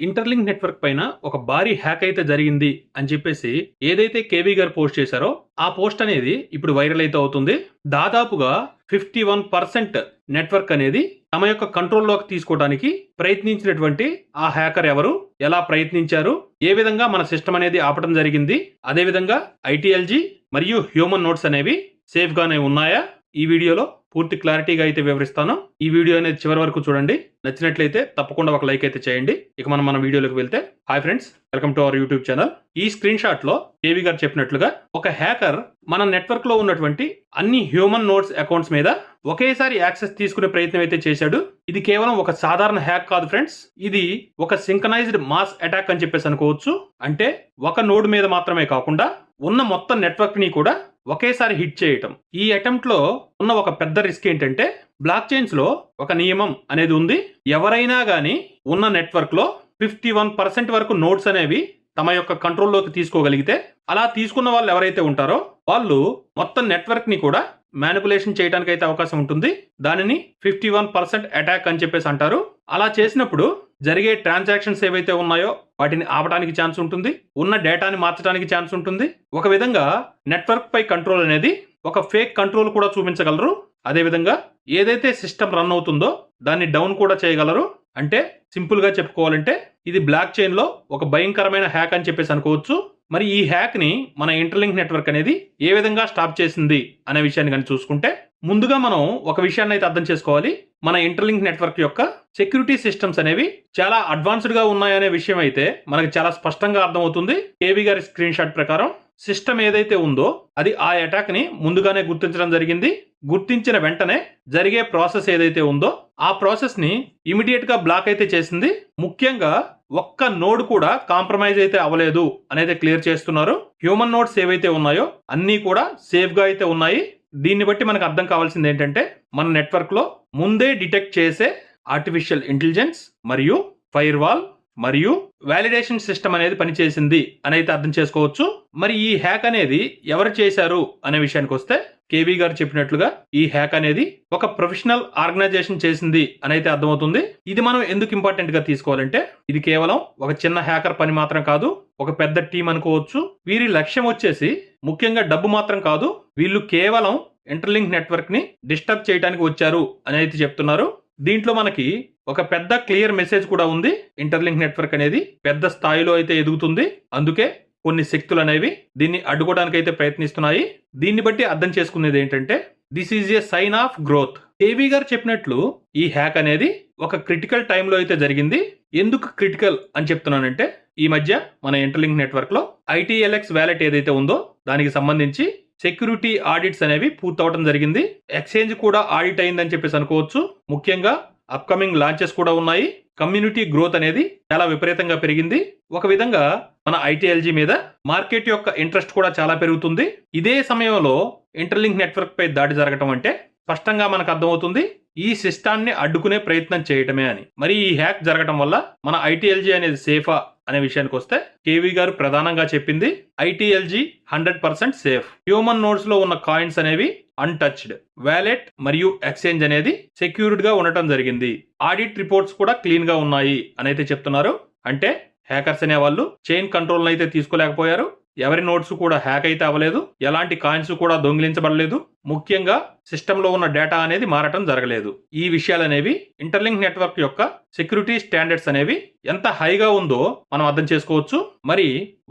Interlink network పైన ఒక భారీ హ్యాక్ అయితే జరిగింది అని చెప్పేసి ఏదైతే కేవీ గారు పోస్ట్ చేశారో ఆ పోస్ట్ అనేది ఇప్పుడు వైరల్ అయితే అవుతుంది. దాదాపుగా ఫిఫ్టీ వన్ పర్సెంట్ నెట్వర్క్ అనేది తమ యొక్క కంట్రోల్లోకి తీసుకోవడానికి ప్రయత్నించినటువంటి ఆ హ్యాకర్ ఎవరు ఎలా ప్రయత్నించారు ఏ విధంగా మన సిస్టమ్ అనేది ఆపడం జరిగింది అదేవిధంగా ఐటీఎల్జీ మరియు హ్యూమన్ నోట్స్ అనేవి సేఫ్గానే ఉన్నాయా ఈ వీడియోలో పూర్తి క్లారిటీగా అయితే వివరిస్తాను. ఈ వీడియో అనేది చివరి వరకు చూడండి. నచ్చినట్లయితే తప్పకుండా ఒక లైక్ అయితే చేయండి. ఇక మనం మన వీడియోలోకి వెళ్తే hi friends welcome to our YouTube channel. ఈ స్క్రీన్ షాట్లో కేవీ గారు చెప్పినట్లుగా ఒక హ్యాకర్ మన నెట్వర్క్లో ఉన్నటువంటి అన్ని హ్యూమన్ నోట్స్ అకౌంట్స్ మీద ఒకేసారి యాక్సెస్ తీసుకునే ప్రయత్నం అయితే చేశాడు. ఇది కేవలం ఒక సాధారణ హ్యాక్ కాదు ఫ్రెండ్స్. ఇది ఒక సింకనైజ్డ్ మాస్ అటాక్ అని చెప్పేసి అనుకోవచ్చు. అంటే ఒక నోడ్ మీద మాత్రమే కాకుండా ఉన్న మొత్తం నెట్వర్క్ని కూడా ఒకేసారి హిట్ చేయటం. ఈ అటెంప్ట్లో ఉన్న ఒక పెద్ద రిస్క్ ఏంటంటే బ్లాక్ చైన్స్లో ఒక నియమం అనేది ఉంది. ఎవరైనా కానీ ఉన్న నెట్వర్క్లో ఫిఫ్టీ వన్ పర్సెంట్ వరకు నోట్స్ అనేవి తమ యొక్క కంట్రోల్లోకి తీసుకోగలిగితే అలా తీసుకున్న వాళ్ళు ఎవరైతే ఉంటారో వాళ్ళు మొత్తం నెట్వర్క్ని కూడా మ్యానిపులేషన్ చేయడానికి అయితే అవకాశం ఉంటుంది. దానిని ఫిఫ్టీ వన్ పర్సెంట్ అటాక్ అని చెప్పేసి అంటారు. అలా చేసినప్పుడు జరిగే ట్రాన్సాక్షన్స్ ఏవైతే ఉన్నాయో వాటిని ఆపడానికి ఛాన్స్ ఉంటుంది. ఉన్న డేటాని మార్చడానికి ఛాన్స్ ఉంటుంది. ఒక విధంగా నెట్వర్క్ పై కంట్రోల్ అనేది ఒక ఫేక్ కంట్రోల్ కూడా చూపించగలరు. అదేవిధంగా ఏదైతే సిస్టమ్ రన్ అవుతుందో దాన్ని డౌన్ కూడా చేయగలరు. అంటే సింపుల్గా చెప్పుకోవాలంటే ఇది బ్లాక్ చైన్లో ఒక భయంకరమైన హ్యాక్ అని చెప్పేసి అనుకోవచ్చు. మరి ఈ హ్యాక్ని మన ఇంటర్లింక్ నెట్వర్క్ అనేది ఏ విధంగా స్టాప్ చేసింది అనే విషయాన్ని కానీ చూసుకుంటే ముందుగా మనం ఒక విషయాన్ని అయితే అర్థం చేసుకోవాలి. మన ఇంటర్లింక్ నెట్వర్క్ యొక్క సెక్యూరిటీ సిస్టమ్స్ అనేవి చాలా అడ్వాన్స్డ్గా ఉన్నాయనే విషయం అయితే మనకు చాలా స్పష్టంగా అర్థమవుతుంది. కేవీ గారి స్క్రీన్ షాట్ ప్రకారం సిస్టమ్ ఏదైతే ఉందో అది ఆ అటాక్ని ముందుగానే గుర్తించడం జరిగింది. గుర్తించిన వెంటనే జరిగే ప్రాసెస్ ఏదైతే ఉందో ఆ ప్రాసెస్ని ఇమీడియట్గా బ్లాక్ అయితే చేసింది. ముఖ్యంగా ఒక్క నోడ్ కూడా కాంప్రమైజ్ అయితే అవ్వలేదు అనేది క్లియర్ చేస్తున్నారు. హ్యూమన్ నోడ్స్ ఏవైతే ఉన్నాయో అన్నీ కూడా సేఫ్గా అయితే ఉన్నాయి. దీన్ని బట్టి మనకు అర్థం కావాల్సింది ఏంటంటే మన నెట్వర్క్లో ముందే డిటెక్ట్ చేసే ఆర్టిఫిషియల్ ఇంటెలిజెన్స్ మరియు ఫైర్ వాల్ మరియు వాలిడేషన్ సిస్టమ్ అనేది పనిచేసింది అని అయితే అర్థం చేసుకోవచ్చు. మరి ఈ హ్యాక్ అనేది ఎవరు చేశారు అనే విషయానికి వస్తే కేవీ గారు చెప్పినట్లుగా ఈ హ్యాక్ అనేది ఒక ప్రొఫెషనల్ ఆర్గనైజేషన్ చేసింది అని అయితే అర్థమవుతుంది. ఇది మనం ఎందుకు ఇంపార్టెంట్గా తీసుకోవాలంటే ఇది కేవలం ఒక చిన్న హ్యాకర్ పని మాత్రం కాదు ఒక పెద్ద టీం అనుకోవచ్చు. వీరి లక్ష్యం వచ్చేసి ముఖ్యంగా డబ్బు మాత్రం కాదు వీళ్ళు కేవలం ఇంటర్లింక్ నెట్వర్క్ని డిస్టర్బ్ చేయడానికి వచ్చారు అని అయితే చెప్తున్నారు. దీంట్లో మనకి ఒక పెద్ద క్లియర్ మెసేజ్ కూడా ఉంది. ఇంటర్లింక్ నెట్వర్క్ అనేది పెద్ద స్థాయిలో అయితే ఎదుగుతుంది. అందుకే కొన్ని శక్తులు అనేవి దీన్ని అడ్డుకోవడానికి అయితే ప్రయత్నిస్తున్నాయి. దీన్ని బట్టి అర్థం చేసుకునేది ఏంటంటే this is a sign of growth KV గారు చెప్పినట్లు ఈ హ్యాక్ అనేది ఒక క్రిటికల్ టైంలో అయితే జరిగింది. ఎందుకు క్రిటికల్ అని చెప్తున్నానంటే ఈ మధ్య మన ఇంటర్లింక్ నెట్వర్క్లో ఐటీఎల్ఎక్స్ వ్యాలెట్ ఏదైతే ఉందో దానికి సంబంధించి సెక్యూరిటీ ఆడిట్స్ అనేవి పూర్తవడం జరిగింది. ఎక్స్చేంజ్ కూడా ఆడిట్ అయిందని చెప్పేసి అనుకోవచ్చు. ముఖ్యంగా అప్కమింగ్ లాంచెస్ కూడా ఉన్నాయి. కమ్యూనిటీ గ్రోత్ అనేది చాలా విపరీతంగా పెరిగింది. ఒక విధంగా మన ఐటీఎల్జీ మీద మార్కెట్ యొక్క ఇంట్రెస్ట్ కూడా చాలా పెరుగుతుంది. ఇదే సమయంలో ఇంటర్లింక్ నెట్వర్క్ పై దాడి జరగటం అంటే స్పష్టంగా మనకు అర్థమవుతుంది. ఈ సిస్టాన్ని అడ్డుకునే ప్రయత్నం చేయటమే అని. మరి ఈ హ్యాక్ జరగటం వల్ల మన ఐటీఎల్జీ అనేది సేఫా అనే విషయానికి వస్తే కేవీ గారు ప్రధానంగా చెప్పింది ఐటీఎల్జీ హండ్రెడ్ పర్సెంట్ సేఫ్. హ్యూమన్ నోట్స్లో ఉన్న కాయిన్స్ అనేవి అన్టచ్డ్ వ్యాలెట్ మరియు ఎక్స్చేంజ్ అనేది సెక్యూర్డ్గా ఉండటం జరిగింది. ఆడిట్ రిపోర్ట్స్ కూడా క్లీన్గా ఉన్నాయి అని అయితే చెప్తున్నారు. అంటే హ్యాకర్స్ అనే వాళ్ళు చైన్ కంట్రోల్ అయితే తీసుకోలేకపోయారు. ఎవరి నోట్స్ కూడా హ్యాక్ అయితే అవ్వలేదు. ఎలాంటి కాయిన్స్ కూడా దొంగిలించబడలేదు. ముఖ్యంగా సిస్టంలో ఉన్న డేటా అనేది మారటం జరగలేదు. ఈ విషయాలు అనేవి ఇంటర్లింక్ నెట్వర్క్ యొక్క సెక్యూరిటీ స్టాండర్డ్స్ అనేవి ఎంత హైగా ఉందో మనం అర్థం చేసుకోవచ్చు. మరి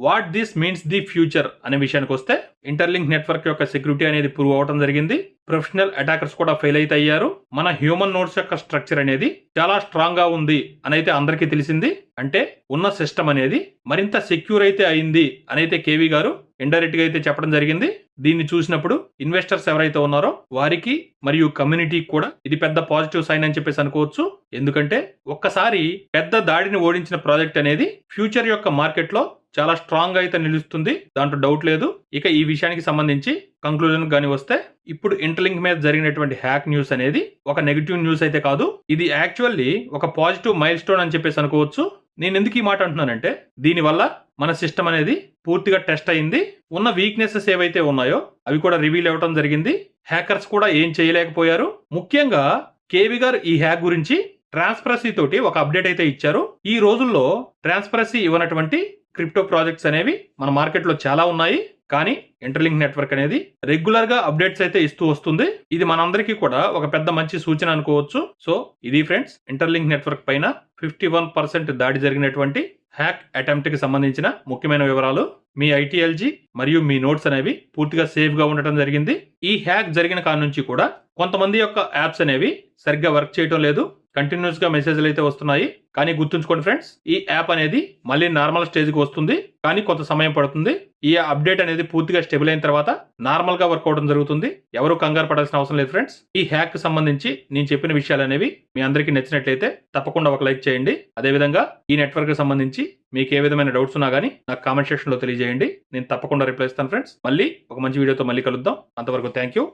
what this means the future అనే విషయానికి వస్తే ఇంటర్లింక్ నెట్వర్క్ యొక్క సెక్యూరిటీ అనేది ప్రూవ్ అవడం జరిగింది. ప్రొఫెషనల్ అటాకర్స్ కూడా ఫెయిల్ అయితే అయ్యారు. మన హ్యూమన్ నోట్స్ యొక్క స్ట్రక్చర్ అనేది చాలా స్ట్రాంగ్గా ఉంది అనైతే అందరికీ తెలిసింది. అంటే ఉన్న సిస్టమ్ అనేది మరింత సెక్యూర్ అయితే అయింది అనైతే కేవీ గారు ఇండైరెక్ట్గా అయితే చెప్పడం జరిగింది. దీన్ని చూసినప్పుడు ఇన్వెస్టర్స్ ఎవరైతే ఉన్నారో వారికి మరియు కమ్యూనిటీకి కూడా ఇది పెద్ద పాజిటివ్ సైన్ అని చెప్పేసి అనుకోవచ్చు. ఎందుకంటే ఒక్కసారి పెద్ద దాడిని ఓడించిన ప్రాజెక్ట్ అనేది ఫ్యూచర్ యొక్క మార్కెట్లో చాలా స్ట్రాంగ్ అయితే నిలుస్తుంది. దాంట్లో డౌట్ లేదు. ఇక ఈ విషయానికి సంబంధించి కంక్లూజన్ కానీ వస్తే ఇప్పుడు ఇంటర్లింక్ మీద జరిగినటువంటి హ్యాక్ న్యూస్ అనేది ఒక నెగిటివ్ న్యూస్ అయితే కాదు. ఇది యాక్చువల్లీ ఒక పాజిటివ్ మైల్ స్టోన్ అని చెప్పేసి అనుకోవచ్చు. నేను ఎందుకు ఈ మాట అంటున్నానంటే దీనివల్ల మన సిస్టమ్ అనేది పూర్తిగా టెస్ట్ అయింది. ఉన్న వీక్నెసెస్ ఏవైతే ఉన్నాయో అవి కూడా రివీల్ అవ్వడం జరిగింది. హ్యాకర్స్ కూడా ఏం చేయలేకపోయారు. ముఖ్యంగా కేవి గారు ఈ హ్యాక్ గురించి ట్రాన్స్పరసీ తోటి ఒక అప్డేట్ అయితే ఇచ్చారు. ఈ రోజుల్లో ట్రాన్స్పరసీ ఇవ్వనటువంటి క్రిప్టో ప్రాజెక్ట్స్ అనేవి మన మార్కెట్లో చాలా ఉన్నాయి. కానీ ఇంటర్లింక్ నెట్వర్క్ అనేది రెగ్యులర్గా అప్డేట్స్ అయితే ఇస్తూ వస్తుంది. ఇది మనందరికీ కూడా ఒక పెద్ద మంచి సూచన అనుకోవచ్చు. సో ఇది ఫ్రెండ్స్ ఇంటర్లింక్ నెట్వర్క్ పైన ఫిఫ్టీ వన్ పర్సెంట్ దాడి జరిగినటువంటి హ్యాక్ అటెంప్ట్కి సంబంధించిన ముఖ్యమైన వివరాలు మీ ఐటీఎల్జీ మరియు మీ నోట్స్ అనేవి పూర్తిగా సేఫ్గా ఉండటం జరిగింది. ఈ హ్యాక్ జరిగిన కాడ నుంచి కూడా కొంతమంది యొక్క యాప్స్ అనేవి సరిగ్గా వర్క్ చేయటం లేదు. కంటిన్యూస్గా మెసేజ్లు అయితే వస్తున్నాయి. కానీ గుర్తుంచుకోండి ఫ్రెండ్స్ ఈ యాప్ అనేది మళ్ళీ నార్మల్ స్టేజ్కి వస్తుంది. కానీ కొంత సమయం పడుతుంది. ఈ అప్డేట్ అనేది పూర్తిగా స్టెబుల్ అయిన తర్వాత నార్మల్గా వర్క్ అవడం జరుగుతుంది. ఎవరు కంగారు పడాల్సిన అవసరం లేదు ఫ్రెండ్స్. ఈ హ్యాక్కి సంబంధించి నేను చెప్పిన విషయాలు అనేవి మీ అందరికీ నచ్చినట్లయితే తప్పకుండా ఒక లైక్ చేయండి. అదేవిధంగా ఈ నెట్వర్క్కి సంబంధించి మీకు ఏ విధమైన డౌట్స్ ఉన్నా కానీ నాకు కామెంట్ సెక్షన్లో తెలియజేయండి. నేను తప్పకుండా రిప్లై ఇస్తాను ఫ్రెండ్స్. మళ్ళీ ఒక మంచి వీడియోతో మళ్ళీ కలుద్దాం. అంతవరకు థ్యాంక్ యూ